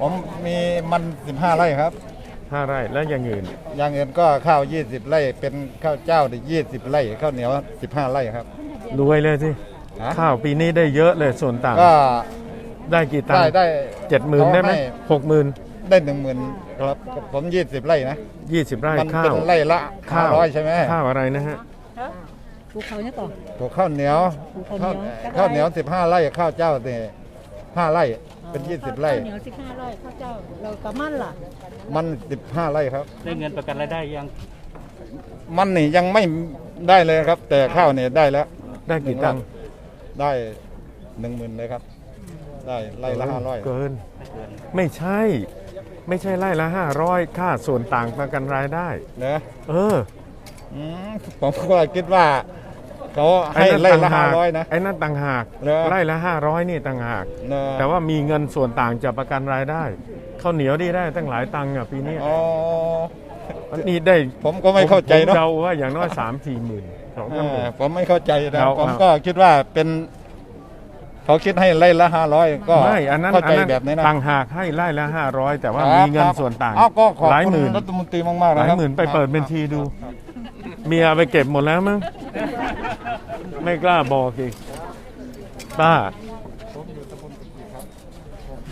ผมมีมัน 15 ไร่ครับ ห้าไร่แล้วอย่างอื่น อย่างอื่นก็ข้าว 20 ไร่ เป็นข้าวเจ้าได้20 ไร่ ข้าวเหนียว 15 ไร่ครับ รวยเลยสิฮะ ข้าวปีนี้ได้เยอะเลยส่วนต่างก็ได้กี่ตังได้ค์ได้เจ็ดหมื่นได้ไหมเขาให้หกหมื่นได้หนึ่งหมื่นครับผม20 ไร่นะ ยี่สิบไร่มันข้าเป็นวไร่ละข้าว500ใช่ไหมข้าวอะไรนะฮะภูเขาเนี่ยก่อนปลูกข้าวเหนียวปลูกข้าวเหนียว ข้าวเหนียว 15 ไร่ ข้าวเจ้าเนี่ย5ไร่ เป็น 20 ไร่ ข้าวเหนียวสิบห้าไร่ข้าวเจ้า เรากระมั่นล่ะมัน 15 ไร่ครับ ได้เงินประกันรายได้ยังมันนี่ยังไม่ได้เลยครับ แต่ข้าวเนี่ยได้แล้วได้กี่ตังค์ได้หนึ่งหมื่นเลยครับ ได้ไร่ละห้าร้อยเกิน ไม่ใช่ ไม่ใช่ไร่ละห้าร้อยค่าส่วนต่างประกันรายได้ นะเออ อืมผมก็คิดว่า เขาให้อ้นั่นไร่ละต่งห้าหกร้อยนะไอ้นั่นต่างหากเหรอไร่ละห้าร้อยนี่ต่างหากนะแต่ว่ามีเงินส่วนต่างจะประกันรายได้ข้าวเหนียวนี่ได้ตั้งหลายตังค์อะปีนี้อ๋ออันนี้ได้ผมก็ไม่เข้าใจผมเนาะเดาว่าอย่างน้อยสามสี่หมื่นสองเอสามหมื่อนผมไม่เข้าใจนะเอาผมเอาก็คิดว่าเป็นเขาคิดให้ไร่ละห้าร้อยก็ไม่อันนั้นเข้าอัใจนนั้นแบบนี้นะต่างหากให้ไร่ละห้าร้อยแต่ว่าครับมีเงินครับส่วนต่างเอ้าก็ขอบหลายคุณหมื่นรัฐมนตรีมากๆหนะลายครับหมื่นไปเปิดบัญชีดู เมียไปเก็บหมดแล้วมั้ง ไม่กล้าบอกอีกป้า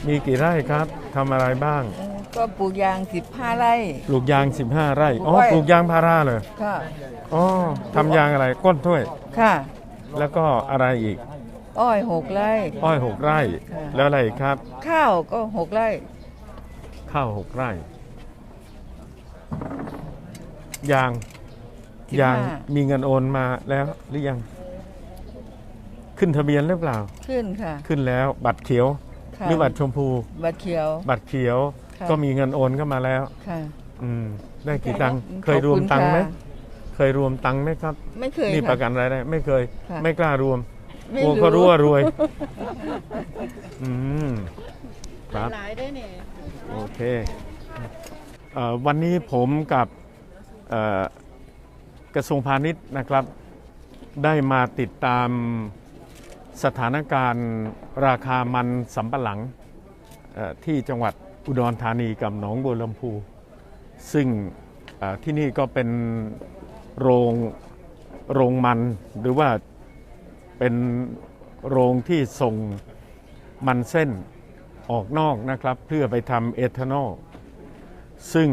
มีกี่ไร่ครับทำอะไรบ้าง ก็ปลูกยางสิบห้าไร่ ปลูกยาง 15 ไร่อ๋อโอ้ยปลูกยางพาราเลยค่ะ อ๋อทำยางอะไรก้นถ้วย ค่ะ แล้วก็อะไรอีก อ้อยหกไร่ อ้อยหกไร่ ค่ะ แล้วอะไรอีกครับ ข้าวก็หกไร่ ข้าวหกไร่ ยาง สิบยางห้ามีเงินโอนมาแล้วหรือยัง ขึ้นทะเบียนหรือเปล่า ขึ้นค่ะขึ้นแล้วบัตรเขียว ค่ะหรือบัตรชมพู บัตรเขียว บัตรเขียวค่ะ ก็มีเงินโอนเข้ามาแล้ว ค่ะ อืม ได้กี่ตังค์ขอบคุณเคยรวมตังค์ไหมค่ะ เคยรวมตังค์ไหมครับ ไม่เคยนี่ปค่ะระกันรายได้ไม่เคย ค่ะ ไม่กล้ารวมไม่กลัวเขารู้ว่ารวย อืมครับ หลายได้เนี่ย โอเคเอ่อวันนี้ผมกับเอ่อ กระทรวงพาณิชย์นะครับ ได้มาติดตามสถานการณ์ราคามันสำปะหลังที่จังหวัดอุดรธานีกับหนองบัวลำพู ซึ่งที่นี่ก็เป็นโรงโรงมันหรือว่าเป็นโรงที่ส่งมันเส้นออกนอกนะครับ เพื่อไปทำเอทานอลซึ่ง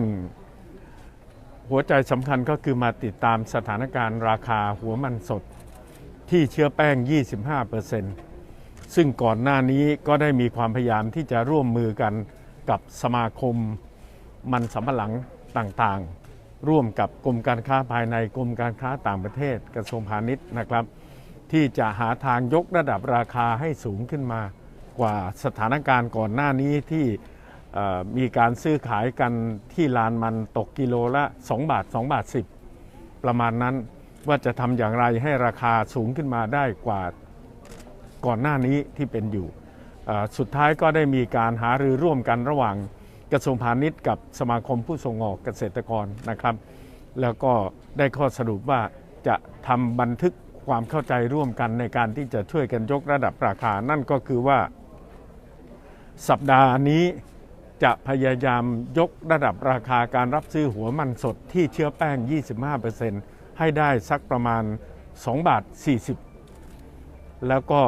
หัวใจสำคัญก็คือมาติดตามสถานการณ์ราคาหัวมันสดที่เชื้อแป้ง 25%ซึ่งก่อนหน้านี้ก็ได้มีความพยายามที่จะร่วมมือกันกับสมาคมมันสำปะหลังต่างๆ ร่วมกับกรมการค้าภายในกรมการค้าต่างประเทศกระทรวงพาณิชย์นะครับ ที่จะหาทางยกระดับราคาให้สูงขึ้นมากว่าสถานการณ์ก่อนหน้านี้ที่ มีการซื้อขายกันที่ลานมันตกกิโลละ 2 บาท 2 บาท 10 ประมาณนั้นว่าจะทำอย่างไรให้ราคาสูงขึ้นมาได้กว่าก่อนหน้านี้ที่เป็นอยู่ สุดท้ายก็ได้มีการหารือร่วมกันระหว่างกระทรวงพาณิชย์กับสมาคมผู้ส่งออกเกษตรกรนะครับ แล้วก็ได้ข้อสรุปว่าจะทำบันทึกความเข้าใจร่วมกันในการที่จะช่วยกันยกระดับราคา นั่นก็คือว่าสัปดาห์นี้ จะพยายามยกระดับราคาการรับซื้อหัวมันสดที่เชื้อแป้ง 25%ให้ได้สักประมาณ 2 บาท 40 แล้วก็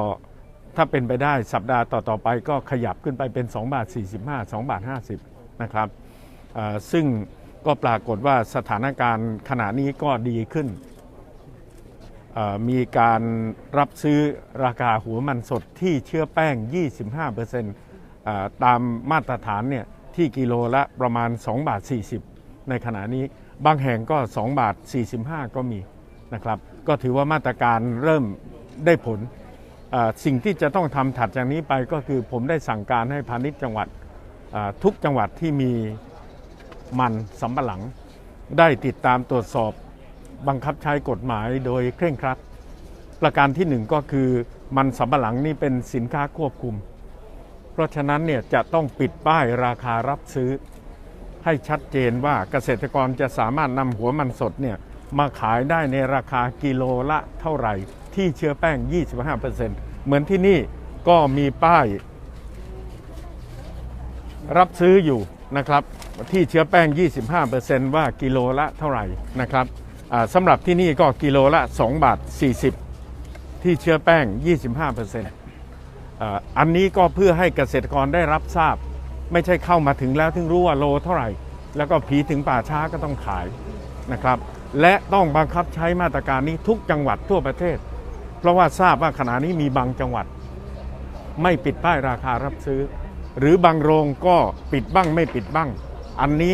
ถ้าเป็นไปได้สัปดาห์ต่อ ๆ ไปก็ขยับขึ้นไปเป็น 2 บาท 45 2 บาท 50 นะครับ ซึ่งก็ปรากฏว่าสถานการณ์ขณะนี้ก็ดีขึ้น มีการรับซื้อราคาหัวมันสดที่เชื้อแป้ง 25%อ่า ตามมาตรฐานเนี่ยที่กิโลละประมาณ 2 บาท 40 ในขณะนี้บางแห่งก็ 2 บาท 45 ก็มีนะครับ ก็ถือว่ามาตรการเริ่มได้ผล สิ่งที่จะต้องทำถัดจากนี้ไปก็คือผมได้สั่งการให้พาณิชย์จังหวัดทุกจังหวัดที่มีมันสำปะหลัง ได้ติดตามตรวจสอบบังคับใช้กฎหมายโดยเคร่งครัด ประการที่หนึ่งก็คือมันสำปะหลังนี่เป็นสินค้าควบคุม เพราะฉะนั้นเนี่ยจะต้องปิดป้ายราคารับซื้อ ให้ชัดเจนว่าเกษตรกรจะสามารถนำหัวมันสดเนี่ยมาขายได้ในราคากิโลละเท่าไหร่ ที่เชื้อแป้ง 25%เหมือนที่นี่ก็มีป้าย รับซื้ออยู่นะครับที่เชื้อแป้ง 25%ว่ากิโลละเท่าไหร่นะครับสำหรับที่นี่ก็กิโลละ 2 บาท 40 ที่เชื้อแป้ง 25% อันนี้ก็เพื่อให้เกษตรกรได้รับทราบ ไม่ใช่เข้ามาถึงแล้วถึงรู้ว่าโลเท่าไหร่ แล้วก็ผีถึงป่าช้าก็ต้องขายนะครับ และต้องบังคับใช้มาตรการนี้ทุกจังหวัดทั่วประเทศ เพราะว่าทราบว่าขณะนี้มีบางจังหวัด ไม่ปิดป้ายราคารับซื้อ หรือบางโรงก็ปิดบ้างไม่ปิดบ้าง อันนี้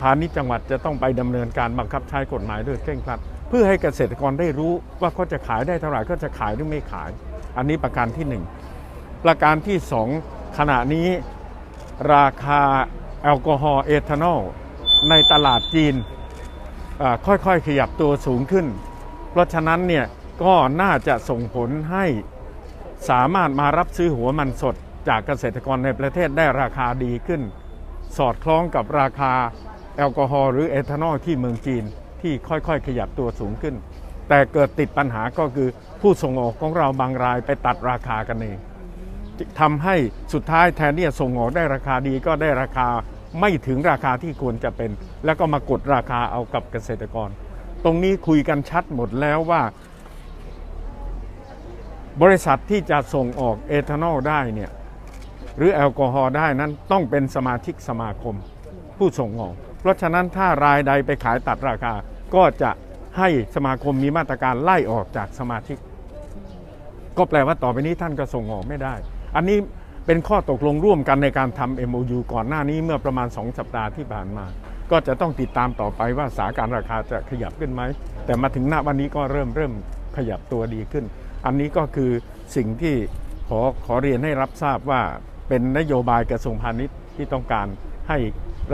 พาณิชย์จังหวัดจะต้องไปดำเนินการบังคับใช้กฎหมายด้วยเคร่งครัดเพื่อให้เกษตรกรได้รู้ว่าเขาจะขายได้เท่าไหร่ก็จะขายหรือไม่ขาย อันนี้ประการที่หนึ่ง ประการที่สองขณะนี้ราคาแอลกอฮอล์เอทานอลในตลาดจีนค่อยๆ ขยับตัวสูงขึ้น เพราะฉะนั้นเนี่ยก็น่าจะส่งผลให้สามารถมารับซื้อหัวมันสดจากเกษตรกรในประเทศได้ราคาดีขึ้น สอดคล้องกับราคาแอลกอฮอล์หรือเอทานอลที่เมืองจีนที่ค่อยๆ ขยับตัวสูงขึ้น แต่เกิดติดปัญหาก็คือผู้ส่งออกของเราบางรายไปตัดราคากันเอง ทำให้สุดท้ายแทนที่จะส่งออกได้ราคาดีก็ได้ราคาไม่ถึงราคาที่ควรจะเป็น แล้วก็มากดราคาเอากับเกษตรกร ตรงนี้คุยกันชัดหมดแล้วว่า บริษัทที่จะส่งออกเอทานอลได้เนี่ยหรือแอลกอฮอล์ได้นั้นต้องเป็นสมาชิกสมาคม ผู้ส่งออก เพราะฉะนั้นถ้ารายใดไปขายตัดราคาก็จะให้สมาคมมีมาตรการไล่ออกจากสมาชิก ก็แปลว่าต่อไปนี้ท่านก็ส่งออกไม่ได้ อันนี้เป็นข้อตกลงร่วมกันในการทำ MOU ก่อนหน้านี้เมื่อประมาณ 2 สัปดาห์ที่ผ่านมา ก็จะต้องติดตามต่อไปว่าสาการราคาจะขยับขึ้นไหม แต่มาถึงณวันนี้ก็เริ่มเริ่มขยับตัวดีขึ้น อันนี้ก็คือสิ่งที่ขอขอเรียนให้รับทราบว่าเป็นนโยบายกระทรวงพาณิชย์ที่ต้องการให้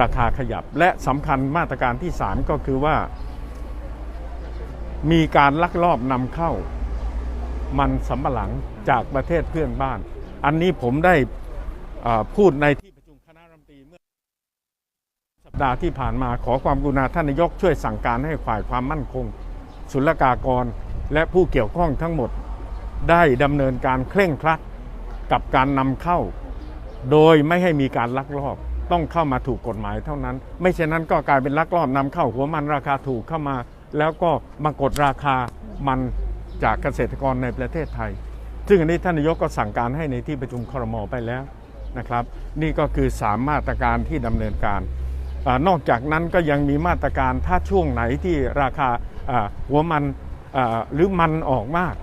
ราคาขยับ และสำคัญมาตรการที่ 3 ก็คือว่า มีการลักลอบนำเข้ามันสำปะหลังจากประเทศเพื่อนบ้าน อันนี้ผมได้พูดในที่ประชุมคณะรัฐมนตรีเมื่อสัปดาห์ที่ผ่านมาขอความกรุณาท่านนายกช่วยสั่งการให้ฝ่ายความมั่นคง ศุลกากร และผู้เกี่ยวข้องทั้งหมดได้ดำเนินการเคร่งครัดกับการนำเข้า โดยไม่ให้มีการลักลอบต้องเข้ามาถูกกฎหมายเท่านั้น ไม่เช่นนั้นก็กลายเป็นลักลอบนำเข้าหัวมันราคาถูกเข้ามา แล้วก็มากดราคามันจากเกษตรกรในประเทศไทย ซึ่งอันนี้ท่านนายกก็สั่งการให้ในที่ประชุมครมไปแล้วนะครับ นี่ก็คือสามมาตรการที่ดำเนินการอนอกจากนั้นก็ยังมีมาตรการถ้าช่วงไหนที่ราคาหัวมันหรือมันออกมาก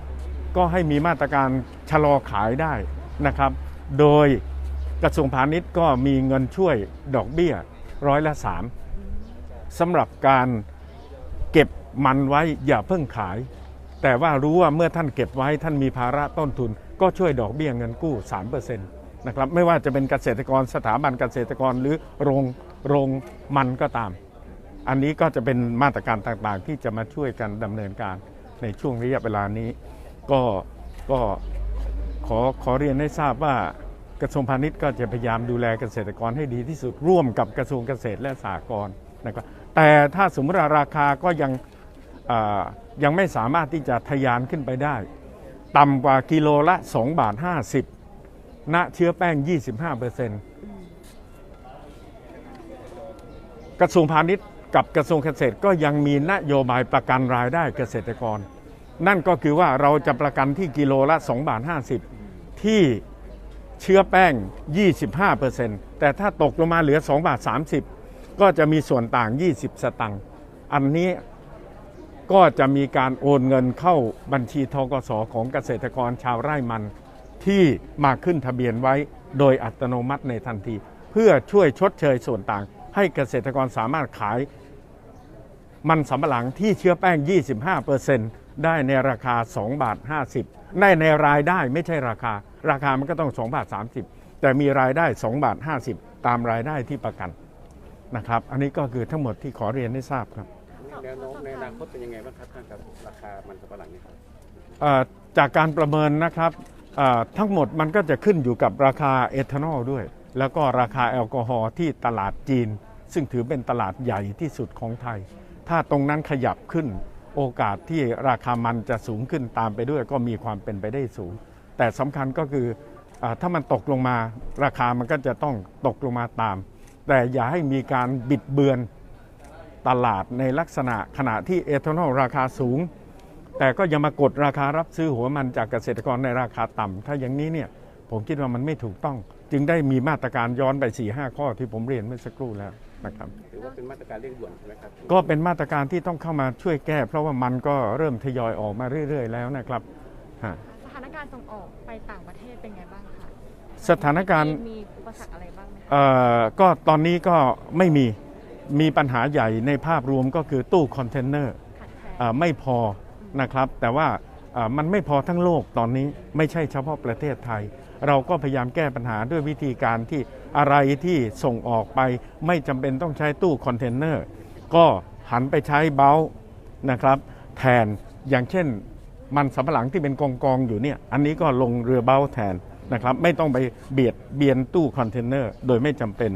ก็ให้มีมาตรการชะลอขายได้นะครับ โดยกระทรวงพาณิชย์ก็มีเงินช่วยดอกเบี้ยร้อยละสามสำหรับการเก็บมันไว้อย่าเพิ่งขาย แต่ว่ารู้ว่าเมื่อท่านเก็บไว้ท่านมีภาระต้นทุน ก็ช่วยดอกเบี้ยเงินกู้ 3%นะครับไม่ว่าจะเป็นเกษตรกรสถาบันเกษตรกรหรือโรงโรงมันก็ตาม อันนี้ก็จะเป็นมาตรการต่างๆ ที่จะมาช่วยกันดำเนินการในช่วงระยะเวลานี้ ก็ก็ขอขอเรียนให้ทราบว่ากระทรวงพาณิชย์ก็จะพยายามดูแลเกษตรกรให้ดีที่สุดร่วมกับกระทรวงเกษตรและสหกรณ์นะครับแต่ถ้าสมมติราคาก็ยัง ยังไม่สามารถที่จะทะยานขึ้นไปได้ ต่ำกว่ากิโลละ 2 บาท 50ณเชื้อแป้ง 25เปอร์เซ็นต์กระทรวงพาณิชย์กับกระทรวงเกษตรก็ยังมีนโยบายประกันรายได้เกษตรกร นั่นก็คือว่าเราจะประกันที่กิโลละ 2 บาท 50 ที่เชื้อแป้ง 25แต่ถ้าตกลงมาเหลือ 2 บาท 30 ก็จะมีส่วนต่าง 20 สตังค์ อันนี้ ก็จะมีการโอนเงินเข้าบัญชีทกสของเกษตรกรชาวไร่มัน ที่มาขึ้นทะเบียนไว้โดยอัตโนมัติในทันที เพื่อช่วยชดเชยส่วนต่าง ให้เกษตรกรสามารถขาย มันสำปะหลังที่เชื้อแป้ง 25%ได้ในราคา 2 บาท 50ได้ในรายได้ไม่ใช่ราคา ราคามันก็ต้อง 2 บาท 30 แต่มีรายได้ 2 บาท 50 ตามรายได้ที่ประกันนะครับ อันนี้ก็คือทั้งหมดที่ขอเรียนให้ทราบครับ แนวโน้มในอนาคตเป็นยังไงบ้างครับท่านครับราคามันสำปะหลังนี่ครับเอ่อจากการประเมินนะครับเอ่อทั้งหมดมันก็จะขึ้นอยู่กับราคาเอทานอลด้วย แล้วก็ราคาแอลกอฮอล์ที่ตลาดจีน ซึ่งถือเป็นตลาดใหญ่ที่สุดของไทย ถ้าตรงนั้นขยับขึ้น โอกาสที่ราคามันจะสูงขึ้นตามไปด้วย ก็มีความเป็นไปได้สูง แต่สำคัญก็คืออ่าถ้ามันตกลงมาราคามันก็จะต้องตกลงมาตาม แต่อย่าให้มีการบิดเบือน ตลาดในลักษณะขณะที่เอทานอลราคาสูง แต่ก็อย่ามากดราคารับซื้อหัวมันจากเกษตรกรในราคาต่ำถ้าอย่างนี้เนี่ยผมคิดว่ามันไม่ถูกต้อง จึงได้มีมาตรการย้อนไป4ีหข้อที่ผมเรียนเมื่อสักครู่แล้วนะครับถือว่าเป็นมาตรการเร่งด่วนใช่ไหมครับก็เป็นมาตรการที่ต้องเข้ามาช่วยแก้ เพราะว่ามันก็เริ่มทยอยออกมาเรื่อย ๆ แล้วนะครับฮะสถานการณ์ส่งออกไปต่างประเทศเป็นไงบ้างคะสถานการณ์มีอุปสรรคอะไรบ้างไหมคะเอ่อก็ตอนนี้ก็ไม่มี มีปัญหาใหญ่ในภาพรวมก็คือตู้คอนเทนเนอร์ขาดแคลนอ่าไม่พอนะครับ แต่ว่าอ่ามันไม่พอทั้งโลกตอนนี้ไม่ใช่เฉพาะประเทศไทย เราก็พยายามแก้ปัญหาด้วยวิธีการที่อะไรที่ส่งออกไปไม่จำเป็นต้องใช้ตู้คอนเทนเนอร์ก็หันไปใช้เบลนะครับ แทนอย่างเช่นมันสำปะหลังที่เป็นกองกองๆอยู่เนี่ย อันนี้ก็ลงเรือเบลแทนนะครับ ไม่ต้องไปเบียดเบียนตู้คอนเทนเนอร์โดยไม่จำเป็น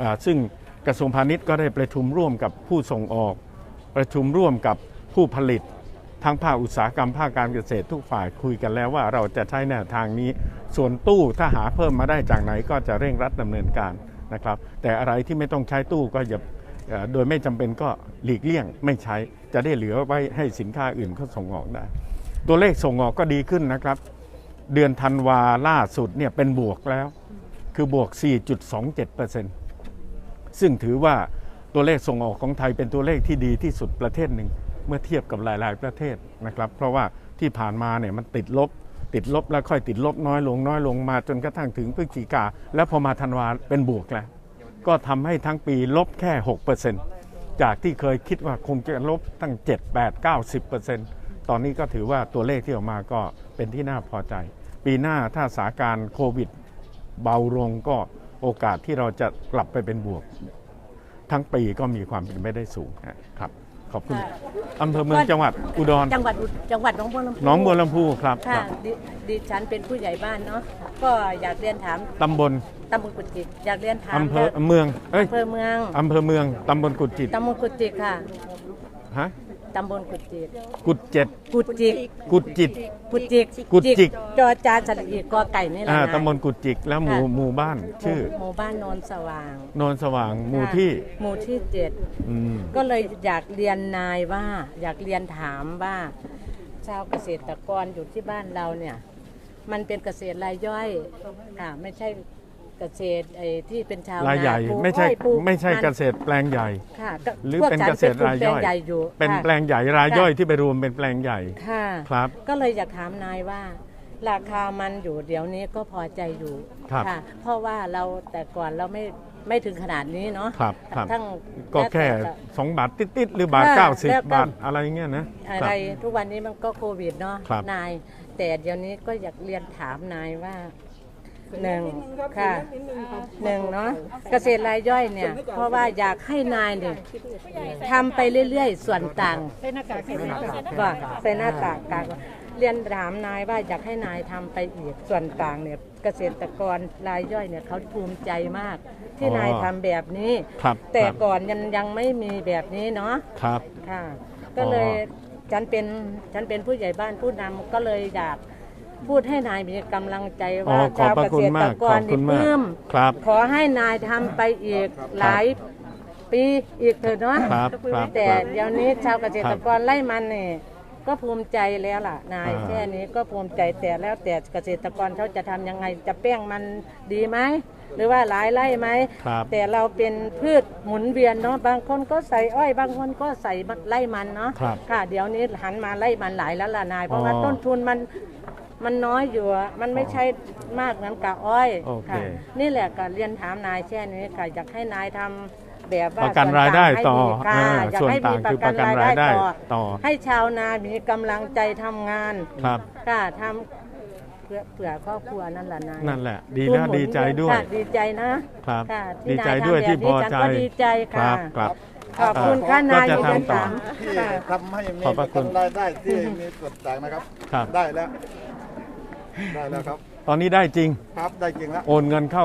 อ่าซึ่ง กระทรวงพาณิชย์ก็ได้ประชุมร่วมกับผู้ส่งออก ประชุมร่วมกับผู้ผลิต ทั้งภาคอุตสาหกรรมภาคการเกษตรทุกฝ่ายคุยกันแล้วว่าเราจะใช้แนวทางนี้ ส่วนตู้ถ้าหาเพิ่มมาได้จากไหนก็จะเร่งรัดดำเนินการนะครับ แต่อะไรที่ไม่ต้องใช้ตู้ก็อย่าโดยไม่จำเป็นก็หลีกเลี่ยงไม่ใช้จะได้เหลือไว้ให้สินค้าอื่นเขาส่งออกได้ ตัวเลขส่งออกก็ดีขึ้นนะครับ เดือนธันวาล่าสุดเนี่ยเป็นบวกแล้ว คือบวก 4.27%ซึ่ ซึ่งถือว่าตัวเลขส่งออกของไทยเป็นตัวเลขที่ดีที่สุดประเทศหนึ่ง เมื่อเทียบกับหลาย ๆ ประเทศนะครับ เพราะว่าที่ผ่านมาเนี่ยมันติดลบ ติดลบแล้วค่อยติดลบน้อยลงน้อยลงมาจนกระทั่งถึงพฤศจิกา แล้วพอมาธันวาเป็นบวกแล้วก็ทำให้ทั้งปีลบแค่ 6%จากที่เคยคิดว่าคงจะลบตั้ง 7 8 9 10 ตอนนี้ก็ถือว่าตัวเลขที่ออกมาก็เป็นที่น่าพอใจ ปีหน้าถ้าสถานการณ์โควิด เบาลงก็ โอกาสที่เราจะกลับไปเป็นบวก ทั้งปีก็มีความเป็นไปได้สูงนะครับ ขอบคุณอำเภอเมืองจังหวัดอุดรจังหวัดอุจังหวัดหนองบัวลำพูหน้องบัวลำพูครับคค่ะรับดดิฉันเป็นผู้ใหญ่บ้านเนาะก็อยากเรียนถามตำบลตำบลกุจิกอยากเรียนถามอำเภอเมืองเอ้ยอำเภอเมืองอำเภอเมืองตำบลกุดจิตตำบลกุจิกค่ะ ฮะ ตำบลกุจิกกุดเจ็ด กุจิกกุดจิต กุจิกกุจิก จอจานสระอีกอไก่นี่แหละอ่านะตำบลกุดจิกแล้วหมู่ค่ะหมู่บ้าน ชื่อหมู่บ้านโนนสว่างโนนสว่างหมู่ที่ หมู่ที่เจ็ด อืม ก็เลยอยากเรียนนายว่า อยากเรียนถามว่า ชาวเกษตรกรอยู่ที่บ้านเราเนี่ย มันเป็นเกษตรรายย่อยค่ะไม่ใช่ เกษตรไอ้ที่เป็นชาวรายใหญ่ปลูกไม่ใช่อ้อยปลูกไม่ใช่นเกษตรแปลงใหญ่ ค่ะก็หรือพวกเป็นฉัเกษตรรายย่อย เป็นแปลงใหญ่อยู่เป็นค่ะแปลงใหญ่รายย่อยที่ไปรวมเป็นแปลงใหญ่ค่ะ ครับ ก็เลยอยากถามนายว่า ราคามันอยู่เดี๋ยวนี้ก็พอใจอยู่ครับค่ะเพราะว่าเราแต่ก่อนเราไม่ไม่ถึงขนาดนี้เนาะครับครับ ทั้ง ก็แค่ล้วต่2บาทติดๆหรือบาทค่ะเก้าสิบแล้วก็ บาทอะไรเงี้ยนะอะคไรรับทุกวันนี้มันก็โควิดเนาะครับนาย แต่เดี๋ยวนี้ก็อยากเรียนถามนายว่า หนึ่งค่ะหนึ่งเนาะเกษตรรายย่อยเนี่ย เพราะว่าอยากให้นายเนี่ยทำไปเรื่อยๆ ส่วนต่างว่าใส่หน้ากากกากเรียนถามนายว่าอยากให้นายทำไปอีกส่วนต่างเนี่ยเกษตรกรรายย่อยเนี่ยเขาภูมิใจมาก ที่อ๋อนายทำแบบนี้ครับแต่ครับก่อนยังยังไม่มีแบบนี้เนาะครับค่ะ ก็เลยอ๋อฉันเป็นฉันเป็นผู้ใหญ่บ้านผู้นำก็เลยอยาก พูดให้นายมีกำลังใจอ๋อว่าขอบชาวพระเกคุณษตรมากกขอรบคุณนี่มากเพิ่มครับ ขอให้นายทำไปอีกหลายปีอีกเถอะเนาะครับครับแต่ครับเดี๋ยวนี้ชาวเกษตรกรไล่มันนี่ก็ภูมิใจแล้วล่ะนายอ่าแค่นี้ก็ภูมิใจแต่แล้วแต่เกษตรกรเขาจะทำยังไงจะแป้งมันดีไหมหรือว่าหลายไร่ไหมครับแต่เราเป็นพืชหมุนเวียนเนาะบางคนก็ใส่อ้อย บางคนก็ใส่ไล่มันเนาะครับค่ะ เดี๋ยวนี้หันมาไล่มันหลายแล้วล่ะนาย เพราะว่าอ๋อต้นทุนมัน มันน้อยอยู่อะมันไม่ใช่มากเหมือนกับอ้อยโอเค ค่ะนี่แหละก็เรียนถามนายแค่นี้ค่ะอยากให้นายทำแบบว่าประกันส่วรายได้ให้ต่อมีค่ะอ่าอยากส่วนให้ต่ามีงปคืระอกัปนระกันรายรายได้ได้ต่อ ต่อให้ชาวนา มีกำลังใจทำงานครับค่ะทำเพื่อเผื่อครอบครัวนั่นแหละนายนั่นแหละดีแล้วทุนหมุนดีใจด้วยค่ะดีใจนะครับ ค่ะที่ดีใจนายทำด้วยที่แบบพนี้อฉันใจก็ดีใจครัค่ะบครับ ขอบคุณค่ะก็นายจะที่ทำต่อถามที่ค่ะทำให้มีขอบพระคุณรายได้ที่มีส่วนต่างนะครับ ครับ ได้แล้ว ได้แล้วครับ ตอนนี้ได้จริง ครับได้จริงแล้วโอนเงินเข้า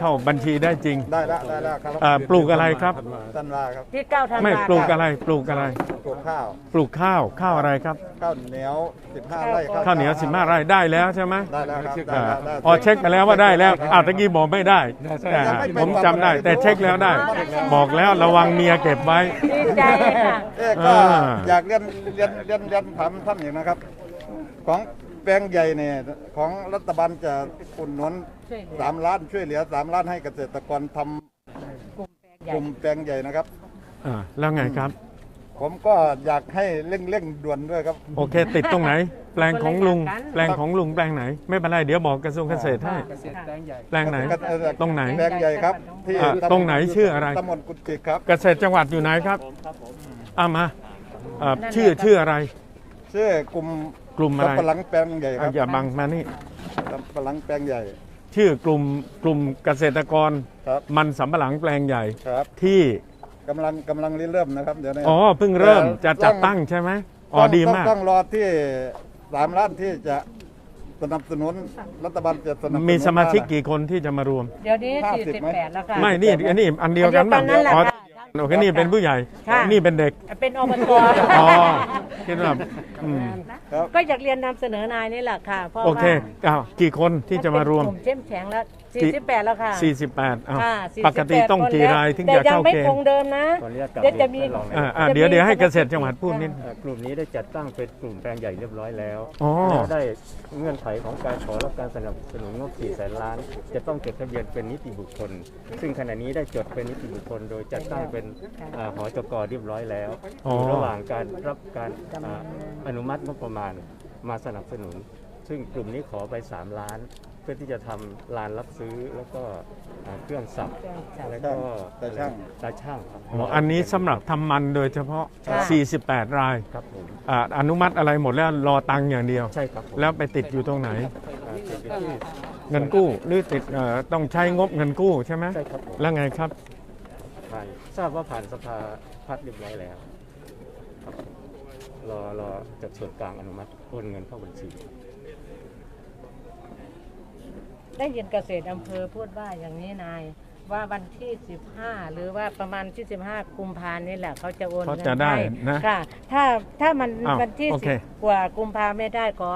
เข้าบัญชีได้จริงได้แล้วได้แล้วครับอ่าปลูกอะไรครับ ตันว่าครับที่เก้าธันวาไม่ปลูกอะไรปลูกอะไร ปลูกข้าวปลูกข้าวข้าวอะไรครับ ข้าวเหนียว15ไร่ข้าวเหนียวสิบห้าไร่ได้แล้วใช่ไหมได้แล้วครับได้อ่าแล้วได้พอเช็คไปแล้วว่าได้แล้วอ้าวตะกี้บอกไม่ได้แต่ผมจำได้ แต่เช็คแล้วได้ บอกแล้วระวังเมียเก็บไว้ ดีใจค่ะ เอ๊ะก็อ่า อยากเรียนเรียนเรียนเรียนถามท่านอย่างนะครับ ของ แปลงใหญ่เนี่ยของรัฐบาลจะอุดหนุนช่วยเหลือสามล้านช่วยเหลือสามล้านให้เกษตรกรทำกลุ่มแปลงใหกญ่ลุ่มแปลงใหญ่นะครับ อ่าแล้วไงครับ ผมก็อยากให้เร่งเร่งด่วนด้วยครับโอเค ติดตรงไหน แปลงของลุง แปลงของลุงแปลงไหน ไม่เป็นไรเดี๋ยวบอกกระทรวงเกษตรให้แปลงไหน เอ่อตรงไหน แปลงใหญ่ครับที่อ่าตรงไหนชื่ออะไร ตำบลกุจิกครับ เกษตรจังหวัดอยู่ไหนครับอ่ามาอ่าชื่อชื่ออะไร ชื่อกลุ่ม กลุ่มอะไรสับปะหลังแปลงใหญ่คอะรับอย่าบังมานี่ สับปะหลังแปลงใหญ่ชื่อกลุ่มกลุ่มเกษตรกรครับมันสำปะหลังแปลงใหญ่ ครับที่ กำลังกำลังริเริ่มนะครับเดี๋ยวนี้ อ๋อเพิ่งเริ่มจะแต่จัดต้องตั้งใช่ไหมอ๋อต้องดีต้องมากต้องรอที่สามล้านที่จะสนับสนุนรัฐบาลจะสนับสนุนมีสมาชิกนะกี่คนที่จะมารวม เดี๋ยวนี้ ห้าสิบไหม 48 แล้วค่ะ ไม่นี่อันนี้อันเดียวกันบ้างอันเดียวกันนั่นแหละอ๋อค่ะ โอเคนี่เป็นผู้ใหญ่ค่ะ นี่เป็นเด็กเป็นอบตอ๋อคิดว่าอืมครับก็อยากเรียนนำเสนอนายนี่แหละค่ะเพราะโอว่าเคอ้าวกี่คนที่จะมารวมนเป็นกลุ่เข้มแข็งแล้ว กี่48แล้วค่ะ48อ้าวค่ะปกติ48ต้องกี่คนแล้วรายถึงแต่จะยัเข้าไม่เกณคงฑ์เดิมนะ ขออนุญาตกลับเดี๋ยวจะมีเรียนท่านรองอ่าอ่าจะมีเดี๋ยวเดี๋ยวให้เกษตรจังหวัดพูดนิด เอ่อกลุ่มนี้ได้จัดตั้งเป็นกลุ่มแปลงใหญ่เรียบร้อยแล้วอ๋อ แล้วได้เงื่อนไขของการขอรับการสนับสนุนงบ4แสนล้าน จะต้องจดทะเบียนเป็นนิติบุคคล ซึ่งขณะนี้ได้จดเป็นนิติบุคคล โดยจัดตั้งเป็นอ่าหอจกเรียบร้อยแล้วอ๋ออ ยู่ระหว่างการรับการอ่าอนุมัติงบประมาณมาสนับสนุน ซึ่งกลุ่มนี้ขอไป 3 ล้านเพื่อที่จะทำลานรับซื้อแล้วก็อ่าเครื่องสับแล้วก็ตาช่าง ตาช่างครับอ๋ออันนี้สำหรับทำมันโดยเฉพาะค่ะ48 รายครับผมอ่าอนุมัติอะไรหมดแล้วรอตังค์อย่างเดียว ใช่ครับผมแล้วไปติดอยู่ตรงไหน อ่าติดอยู่ที่เงินกู้หรือติดเอ่อต้องใช้งบเงินกู้ใช่ไหมใช่ครับผมแล้วไงครับ ผ่านทราบว่าผ่านสภาพัฒน์เรียบร้อยแล้วครับรอรอจากส่วนกลางอนุมัติโอนเงินเข้าบัญชี ได้ยินเกษตรอำเภอพูดว่าอย่างนี้นาย ว่าวันที่ 15 หรือว่าประมาณที่ 15 กุมภานี่แหละเขาจะโอนเขาเงินจะได้ให้นะค่ะ ถ้าถ้ามันอ้าววันที่โอเค สิบกว่ากุมภาไม่ได้ขอ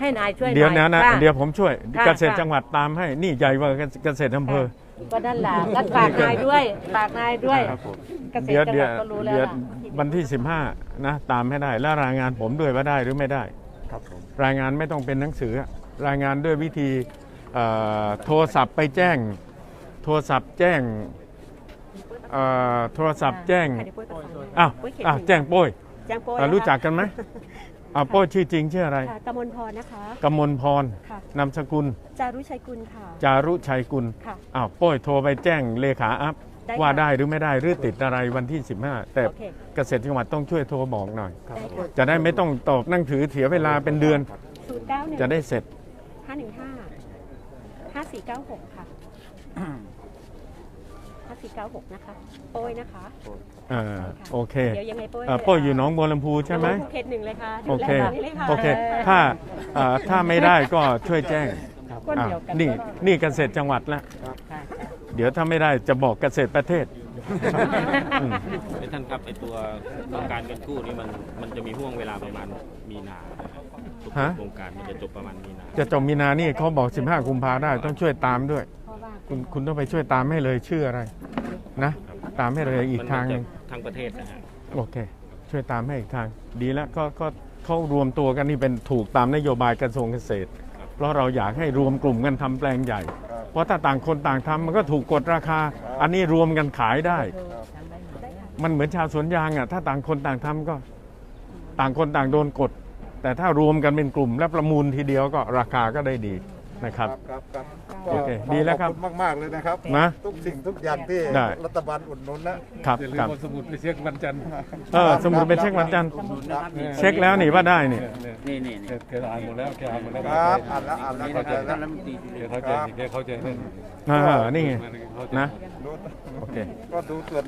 ให้นายช่วยเดี๋ยวหน่นะอยนะ ค่ะเดี๋ยวผมช่วยค่ะเกษตรค่ะ จังหวัดตามให้ นี่ใหญ่กว่าเกษตรอำเภอ ก็นั่นแหละงั้นฝากนายด้วยฝากนายด้วยครับผม เกษตเดี๋ยวรจังหเดี๋ยวัวดก็รู้แล้วเดี๋ยวล่ะ วันที่ 15 นะ ตามให้ได้ แล้วรายงานผมด้วยว่าได้หรือไม่ได้ ครับผม รายงานไม่ต้องเป็นหนังสือรายงานด้วยวิธีเอ่อ โทรศัพท์ไปแจ้ง โทรศัพท์แจ้งเอ่อโทรศัพท์แจ้งอ้าวอ้าวแจ้งโป้ยแจ้งโป้ยอะนะคะรู้จักกันไหมอ่าโป้ยชื่อจริงชื่ออะไรค่ะกมลพรนะคะ กมลพรค่ะ นามสกุล จารุชัยกุลค่ะ จารุชัยกุลค่ะอ้าวโป้ยโทรไปแจ้งเลขาอัพ ได้ว่าค่ะได้หรือไม่ได้หรือติดอะไรวันที่ 15 แต่โอเคเกษตรจังหวัดต้องช่วยโทรบอกหน่อยครับได้ผมค่ะ จะได้ไม่ต้องตอบนั่งถือเสียเวลาเป็นเดือน ศูนย์เก้าหนึ่งจะได้เสร็จห้าหนึ่งห้า ห้าสี่เก้าหกค่ะห้าสี่เก้าหกนะคะ โป้ยนะคะอ่าโอเคเดี๋ยวยังไงโป้ยอ่าโป้ยอยู่หนองบัวลำพูใช่ไหมเขตหนึ่งเลยค่ะโอเค ดูแลแบบนี้เลยค่ะโอเค ถ้าอ่าถ้าไม่ได้ก็ช่วยแจ้งคนอ่าเดียวกันนี่ก็นี่เกษตรจังหวัดละค่ะเดี๋ยวถ้าไม่ได้จะบอกเกษตรประเทศอืมไอ้ท่านครับไอ้ตัวโครงการเงินกู้นี่มันมันจะมีห่วงเวลาประมาณมีนา ทุกฮะ โครงการมันจะจบประมาณมีนาจะจบมีนานี่เขาบอก 15กุมภาได้ต้องช่วยตามด้วย เพราะว่าคุณคุณต้องไปช่วยตามให้เลยชื่ออะไรนะ ตามให้เลยอีกมันทางหจะนึงทั้งประเทศนะฮะโอเค ช่วยตามให้อีกทาง ดีแล้วก็ก็เขารวมตัวกันนี่เป็นถูกตามนโยบายกระทรวงเกษตร เพราะเราอยากให้รวมกลุ่มกันทำแปลงใหญ่ เพราะถ้าต่างคนต่างทำมันก็ถูกกดราคา อันนี้รวมกันขายได้ มันเหมือนชาวสวนยางอะถ้าต่างคนต่างทำก็ ต่างคนต่างโดนกด แต่ถ้ารวมกันเป็นกลุ่มและประมูลทีเดียวก็ราคาก็ได้ดีนะครับ ครับครับโอเคดีแล้วครับขอณมาก ๆ เลยนะครับ นะทุกสิ่งทุกอย่างที่ได้ รัฐบาลอุดหนุนนะครับครับสมุดไปเช็ควันจันทร์เออสมุดเป็นเช็ควันจันทร์ครับเช็คแล้วนี่ว่าได้นี่นี่นี่แกอ่านหมดแล้วแกอ่านหมดแล้วครับอ่านแล้วอ่านแล้วเข้าใจแล้วแกเข้าใจแกเข้าใจเล่นอ่านี่ไง นะดูโอเค ก็ดูส่วน